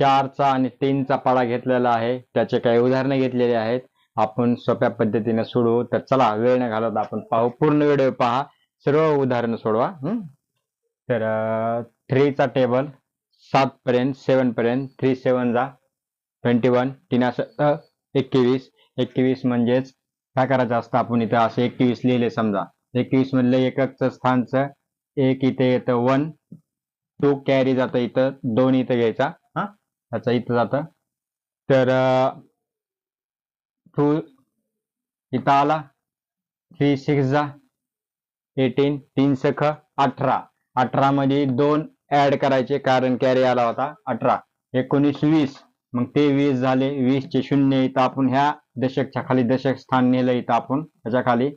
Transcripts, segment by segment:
चारचा आणि तीनचा पाडा घेतलेला आहे. त्याचे काही उदाहरणं घेतलेली आहेत. आपण सोप्या पद्धतीने सोडवू तर चला वेळ न घालवता आपण. पाहू. पूर्ण व्हिडिओ पहा. सर्व उदाहरणं सोडवा. तर थ्रीचा टेबल सात पर्यंत सेवन पर्यंत थ्री सेवन जा ट्वेंटी वन तीन एकवीस. एकवीस म्हणजेच काय करायचं असतं आपण इथं? असं एकवीस लिहिले समजा. एकवीस मधलं एककचं स्थानचं एक इथे येतं वन टू कॅरी जातं इथं. दोन इथं घ्यायचा. ह्याचा इथं जातं. तर टू इथं आला. थ्री सिक्स जा. एटीन तीन सख अठरा. अठरा मध्ये दोन ऍड करायचे कारण कॅरी आला होता. अठरा. एकोणीस वीस. मग ते वीस झाले. वीस चे शून्य इथं आपण ह्या दशकच्या खाली दशक स्थान नेलं इथं आपण ह्याच्या खाली.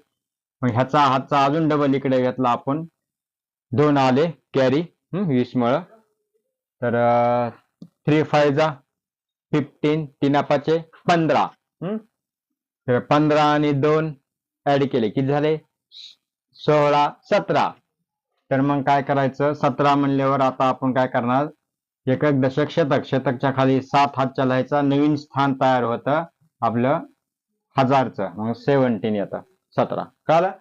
मग ह्याचा हातचा अजून डबल इकडे घेतला आपण. दोन आले कॅरी वीस मुळ तर थ्री फाय जा फिफ्टीन तीन पाचे पंधरा. हम्म? तर पंधरा आणि दोन ऍड केले. किती झाले? सोळा सतरा. तर मग काय करायचं? सतरा म्हणल्यावर आता आपण काय करणार? एकक दशक शतक. शतकच्या खाली सात हात चालायचा. नवीन स्थान तयार होतं आपलं हजारचं. मग सेवन्टीन येतं. सतरा. कळलं?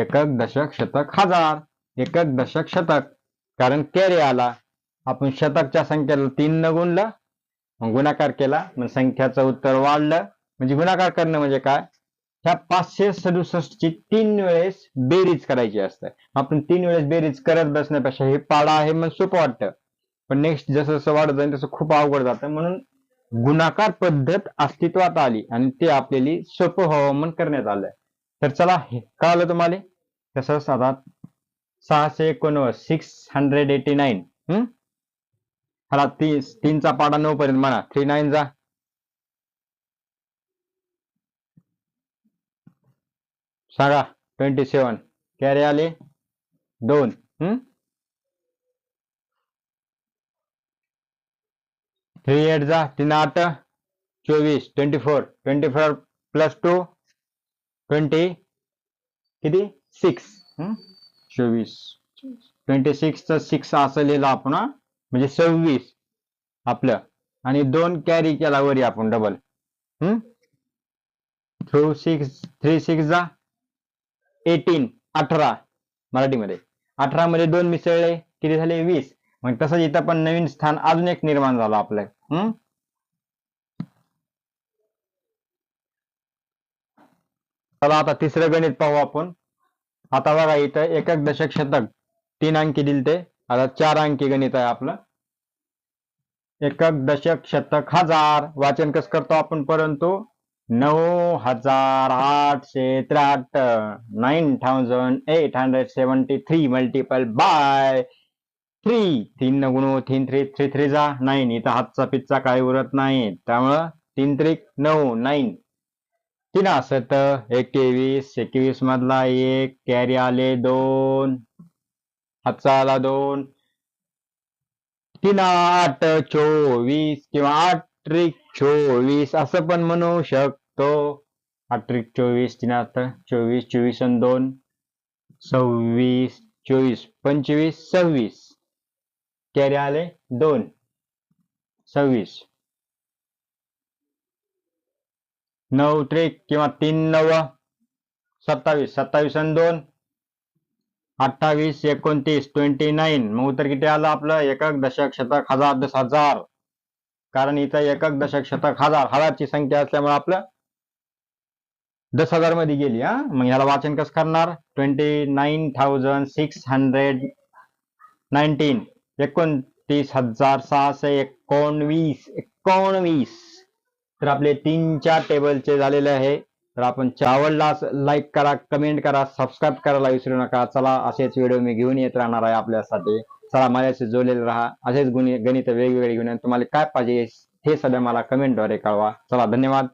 एकक दशक शतक हजार. एकक दशक शतक. कारण कॅरी आला. आपण शतकच्या संख्येला तीन न गुणलं मग गुणाकार केला मग संख्याचं उत्तर वाढलं. म्हणजे गुणाकार करणं म्हणजे काय? ह्या पाचशे सदुसष्ट ची तीन वेळेस बेरीज करायची असते. आपण तीन वेळेस बेरीज करत बसण्यापेक्षा हे पाडा आहे मग सोपं वाटतं. पण नेक्स्ट जसं जसं वाढत जाईल तसं खूप अवघड जातं. म्हणून गुणाकार पद्धत अस्तित्वात आली आणि ते आपल्याला सोपं हवामान करण्यात आलंय. तर चला हे कळालं तुम्हाला? तसंच आता सहाशे एकोणनव्वद सिक्स हंड्रेड एटी नाईन ह्याला ती तीनचा पाडा नऊ पर्यंत म्हणा. थ्री नाईन जा. सांगा ट्वेंटी सेवन कॅरी आले. दोन. हम्म? थ्री एट जा. तीन आठ. चोवीस. Twenty four twenty four plus two twenty किती? सिक्स चोवीस. ट्वेंटी सिक्सचं सिक्स असं लिहिलं आपण? म्हणजे सव्वीस आपलं. आणि दोन कॅरी केला वरी आपण डबल हम्म? थ्रू सिक्स थ्री सिक्स जा. एटीन अठरा मराठीमध्ये. अठरा मध्ये दोन मिसळले किती झाले? वीस. मग तसंच इथं पण नवीन स्थान अजून एक निर्माण झालं आपलं. हम्म? चला आता तिसरं गणित पाहू आपण. आता बघा इथं एकक दशक शतक. तीन अंकी दिले ते आता चार अंकी गणित आहे आपलं. एकक दशक शतक हजार. वाचन कस करतो आपण परंतु? नऊ हजार आठशे त्र्याहत्तर. Nine thousand eight hundred seventy three multiple by three तीन न गुणू तीन थ्री थ्री थ्री जा. नाईन इथं हातचा पिच्चा काही उरत नाही. त्यामुळं तीन त्रिक नऊ नाईन तीन असत एकवीस एकवीस मधला एक. कॅरी आले दोन. हातचा आला दोन. तीन आठ चोवीस किंवा आठ त्रिक चोवीस असं पण म्हणू शकतो. आठ त्रिक चोवीस तीन आठ चोवीस चोवीस आणि दोन. सव्वीस चोवीस पंचवीस सव्वीस. कॅरे आले दोन. सव्वीस. नऊ त्रिक किंवा तीन नव. सत्तावीस सत्तावीस आणि दोन. अठ्ठावीस एकोणतीस ट्वेंटी नाईन मग उत्तर किती आलं आपलं? एकक दशक शतक हजार दस हजार. कारण इथं एकक दशक शतक हजार हजारची संख्या असल्यामुळे आपलं दस हजारमध्ये गेली हा? मग ह्याला वाचन कसं करणार? Twenty nine thousand six hundred nineteen एकोणतीस हजार सहाशे एकोणवीस एकोणवीस. तर आपले तीन चार टेबलचे झालेले आहे. तर आपण आवडला लाईक करा कमेंट करा सबस्क्राईब करायला विसरू नका. चला असेच व्हिडिओ मी घेऊन येत राहणार आहे आपल्यासाठी. चला माझ्याशी जोडलेले राहा. असेच गुणी गणित वेगवेगळे घेऊन तुम्हाला काय पाहिजे हे सध्या मला कमेंटद्वारे कळवा. चला धन्यवाद.